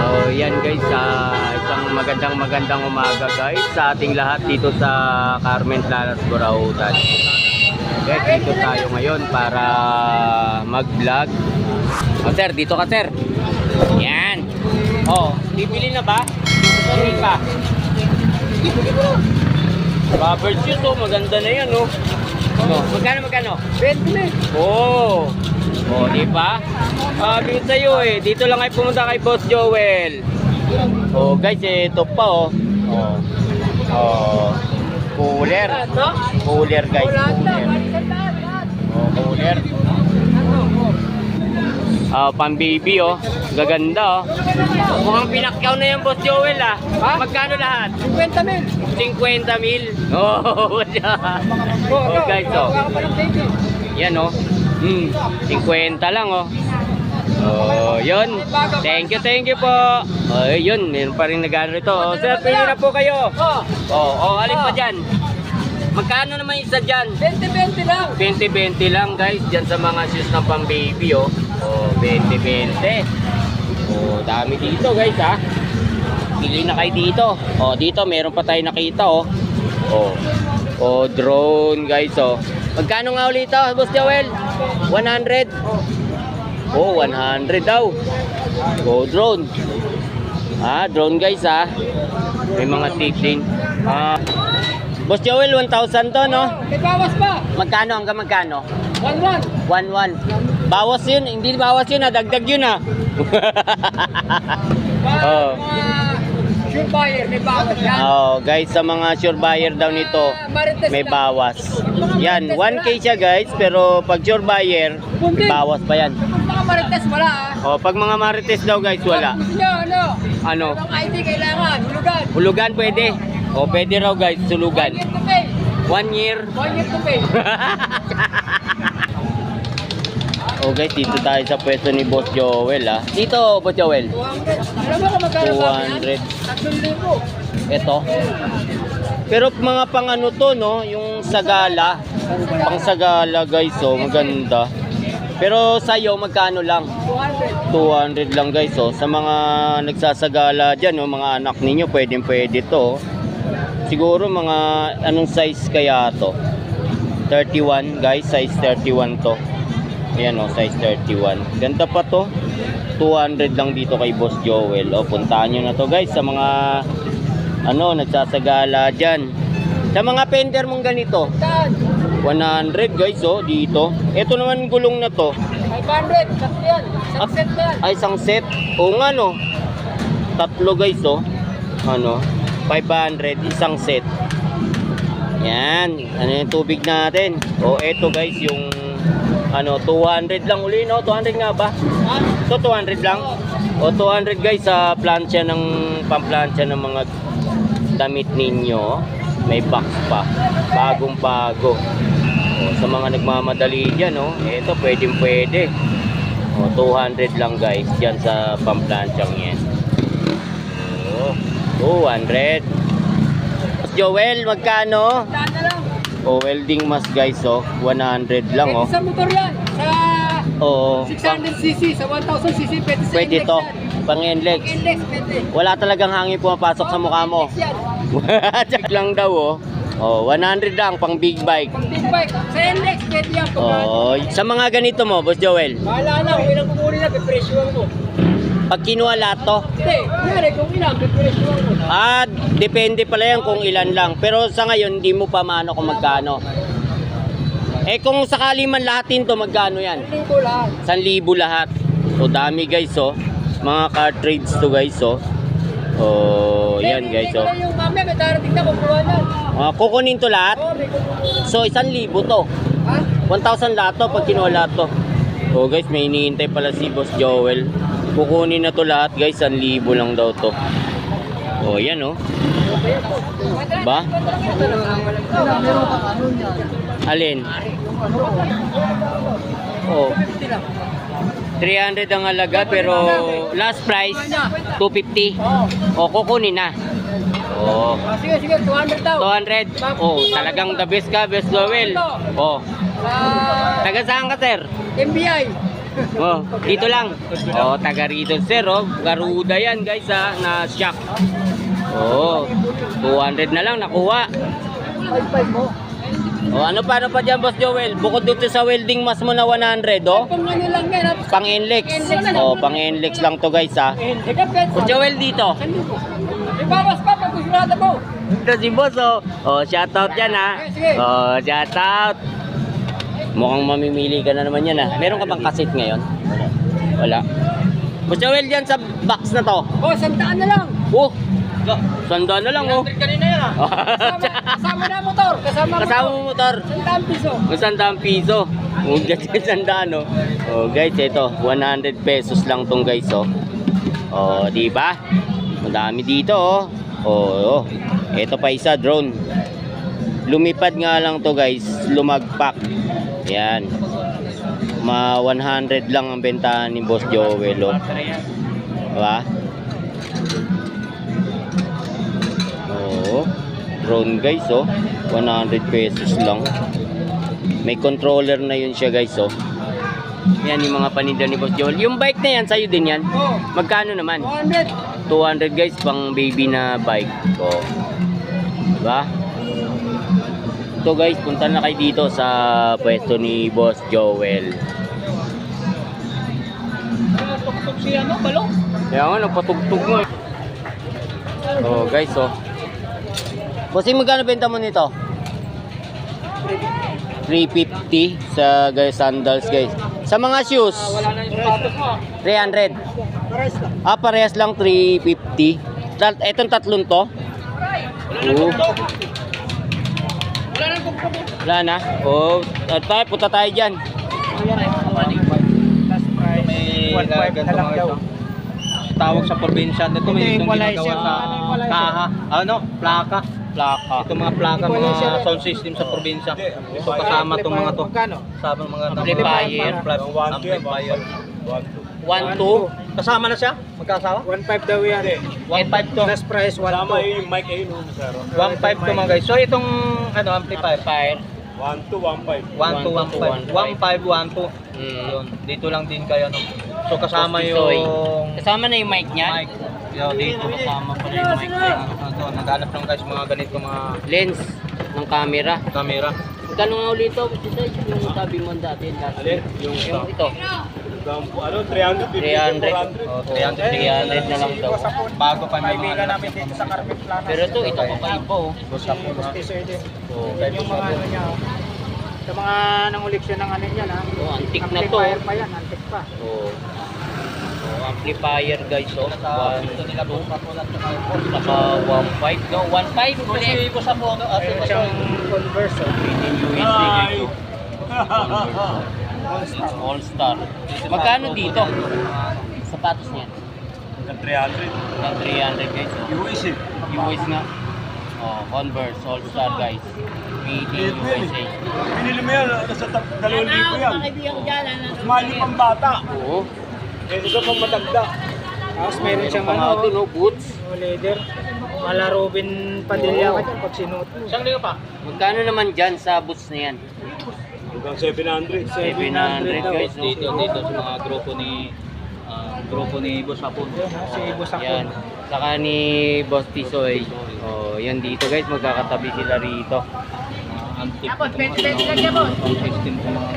So, yan guys, sa isang magandang magandang umaga guys sa ating lahat dito sa Carmen Planas Burautan. Guys, dito tayo ngayon para mag-vlog. Oh, sir, dito ka, sir. Yan. Oh, bibili na ba? Bibili ka. Rubber shoes, oh, maganda na yan, oh. Oh, magkano, magkano? 20 na. Oh. Oh, di ba? Sabi ko sa'yo eh, dito lang ay pumunta kay Boss Joel. Oh, guys, eh, ito pa oh. Oh. Oh. Cooler. Ano? Cooler, guys. Cooler. Oh, cooler. Ah, pang baby oh. Gaganda oh. Mukhang pinakyaw na yung Boss Joel ah. Ha? Magkano lahat? 50 mil. 50 mil. Oh, oh guys oh. Yan oh. Hmm, 50 lang oh. Oh, yun. Thank you, thank you po. Oh, yun, meron pa rin nag-ano ito. Oh, sir, pili na po kayo. Oh, Oh, oh, alin pa dyan? Magkano naman isa dyan? 20-20 lang. 20-20 lang guys, dyan sa mga shoes ng pang baby oh. Oh, 20-20. Oh, dami dito guys ha. Pili na kayo dito. Oh, dito meron pa tayo nakita oh. Oh. Oh, drone guys oh. Magkano nga ulit ito, Boss Joel? 100? Oh, 100 daw. Oh, drone. Ah, drone guys ah. May mga din. Ah. Boss Joel, 1,000 to, no? May bawas pa. Magkano hanggang magkano? 1-1. 1-1. Bawas yun, hindi bawas yun, ah. dagdag yun ah. Para Oh. Sure buyer, may bawas yan. oh, guys, sa mga sure buyer daw nito, Ah, may bawas. Yan, 1K siya guys, pero pag sure buyer, may bawas pa yan. Kung mga marites, wala ah. Oh, pag mga marites daw guys, wala. Ano? Ano? Ang ID kailangan, hulugan. Hulugan pwede. Oh, pwede raw guys, One sulugan. year to pay. One year. One year to pay. oh guys, dito tayo sa pwesto ni Boss Joel ah. Dito, Boss Joel. 200. Alam magkano ba yan? 200. 3,000. Ito. Pero mga pang to, no? Yung sagala. Pang sagala, guys, oh. Maganda. Pero sa'yo, magkano lang? 200. 200 lang, guys, oh. Sa mga nagsasagala dyan, oh, mga anak ninyo, pwedeng pwede to. Siguro mga anong size kaya to? 31, guys. Size 31 to. Ayan, oh. Size 31. Ganda pa to. 200 lang dito kay Boss Joel. O, puntahan nyo na to, guys, sa mga ano, nagsasagala dyan. Sa mga fender mong ganito, Saan? 100 guys, oh, dito. Ito naman gulong na to. 500. Tatlo yan. Isang set na yan. Ay, isang set. Oo nga, no. Tatlo guys, oh. Ano, 500, isang set. Yan. Ano yung tubig natin? O, eto guys, yung ano, 200 lang uli, no? 200 nga ba? So, 200 lang? O, 200 guys sa plancha ng, pamplansya ng mga damit ninyo. May box pa. Bagong bago. O, sa mga nagmamadali dyan, no? Ito, pwedeng pwede. O, 200 lang guys, dyan sa pamplansyang yan. O, 200. Mas Joel, magkano? Saan na lang? O, welding mask guys, oh. 100 lang, oh. Pwede sa motor yan. Sa Oo. 600cc, sa 1000cc, pwede sa Pwede index to. yan. Pang index. Index, pwede. Wala talagang hangin pumapasok sa mukha mo. Index yan. Check lang daw oh. Oh, 100 lang pang big bike. Pang big bike. Sa index, pwede yan. Pag- Oh, sa mga ganito mo, Boss Joel. Bahala na, kung ilang kukunin na, pipresyoan mo. Pag kinuha lahat to, Hindi, kunyari, kung ilang, pipresyoan mo. ah, depende pala yan kung ilan lang. Pero sa ngayon, hindi mo pa maano kung magkano. Eh kung sakali man lahatin to, magkano yan? Hindi ko lahat. 1,000 lahat. So dami guys oh. Mga cartridge to guys oh. Oh, yan guys oh. lang yung mamaya, may darating na kukuha yan. Ah, kukunin to lahat. Oo, may kukuha. So 1,000 to. Ha? 1,000 lahat to pag kinuha lahat to. Oh guys, may iniintay pala si Boss Joel. Kukunin na to lahat guys, 1,000 lang daw to. Oh, yan oh. Ba? Alin? Oh, 300 ang halaga pero last price 250. Oh, kukunin na. Oh, Ah, Sige, sige, 200 daw. 200. Oh, talagang the best ka, Best Joel. Oh, Sa taga saan ka, sir? MBI. Oh, dito lang. Oh, taga rito sir, oh. Garuda yan guys ha, na shock. Oh, 200 na lang nakuha. 5-5 mo. Oh, ano pa ano pa dyan, Boss Joel? Bukod dito sa welding mas mo na 100, oh. Pang ano lang yan. Pang Enlex. Oh, pang Enlex lang to guys ha. Pet. Boss Joel dito. Ibawas pa pag gusto mo. Ito si Boss, oh. Oh, shoutout yan ha. Oh, shoutout. Mukhang mamimili ka na naman yan ha. Meron ka bang kasit ngayon? Wala. Boss Joel yan sa box na to. Oh, sandaan na lang. Oh, sanda na lang oh. kanina yan ah. Kasama, kasama na motor. Kasama, Kasama mo motor. Sandaan piso. Masandang piso. Huwag dyan sa sandaan, no? Oh, guys, ito, 100 pesos lang tong guys, oh. Oh, di ba? Madami dito, oh. Oh, oh. Ito pa isa, drone. Lumipad nga lang to, guys. Lumagpak. Yan. Ma 100 lang ang bentahan ni Boss Joel, oh. Diba? Oo. Drone guys, oh. 100 pesos lang. May controller na yun siya guys, oh. Yan yung mga paninda ni Boss Joel. Yung bike na yan, sa'yo din yan. Magkano naman? 100. 200 guys, pang baby na bike. Oh. Diba? Ito guys, punta na kayo dito sa pwesto ni Boss Joel. Tuk-tuk siya no, balong. Kaya nga, napatugtog mo eh. Oh guys, oh. Bossing, magkano benta mo nito? 350 sa guys sandals guys. Sa mga shoes, Wala na yung sapatos mo. 300. Pares lang. Ah, parehas lang 350. Tat etong tatlong to. Wala nang tuk-tuk. Wala na. Oh, at tayo, punta tayo dyan. May ganito mga ito. Tawag sa probinsya nito may itong ginagawa sa kaha. Ano? Plaka. Plaka. Ito mga plaka, mga sound system sa probinsya. So kasama itong mga to. Kasama mga Amplifier. Amplifier. 1, 2. Kasama na siya? Magkasawa? 1.5 daw yan. 1.5 to. Last price, 1 Tama yung mic ayun, oh, sir. 1.5 to mga guys. So itong ano amplifier. Fire. 1 to 1.5. 1 to 1.5. 1.5, 1 to. Mm. Yun. Dito lang din kayo. No? So kasama yung Kasama na yung mic niya. mic. Yo, dito kasama pa rin yung mic niya. Ito, naghanap lang guys mga ganito mga Lens ng camera. camera. Magkano nga ulit ito? Yung sabi mo dati. Alin? week. Yung ito. Ano, 350 300. 400. Oh, 300 300 na lang daw. Bago pa may mga namin dito sa Carpet Plana. Pero ito, ito pa iba oh. Postisoy din. Oh, Yung mga ano niya. oh. Sa mga nangulik siya ng ano niya ha. oh antique na to. Amplifier pa yan, antik pa. Oh. Oh, amplifier guys oh. One, Ito nila po papulat sa saka 1.5 no? 1.5 ulit. Kasi po sa at Meron siyang Converse. oh. USD guys oh. All Star. Magkano dito? Sapatos niya. Ng 300. Ng 300 guys oh. US eh. US nga. Oh, Converse All Star guys. Made in USA. Pinili mo yan, nasa 2,000 yan. Mas mahal yung pang bata. Oo. Eh, ito pang matagda. Tapos meron siyang ano, auto, no? Boots. oh, leather. Mala Robin Padilla Oo. ka dyan pag sinuot mo. Isang linggo pa. Magkano naman dyan sa boots na yan? Hanggang 700. 700 guys. oh. Dito, dito sa mga grupo ni ah, grupo ni Boss Hapon. Si Boss Hapon. Yan. Saka ni Boss Tisoy. Oh, yan dito guys, magkakatabi sila rito. Ito, 20 mga pesos lang yan, boss. mga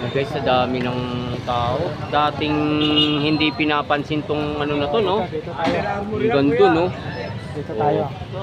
Oh, guys, sa dami ng tao. Dating hindi pinapansin tong ano na to, no? Dito tayo. Ang ganda, no? Dito tayo. So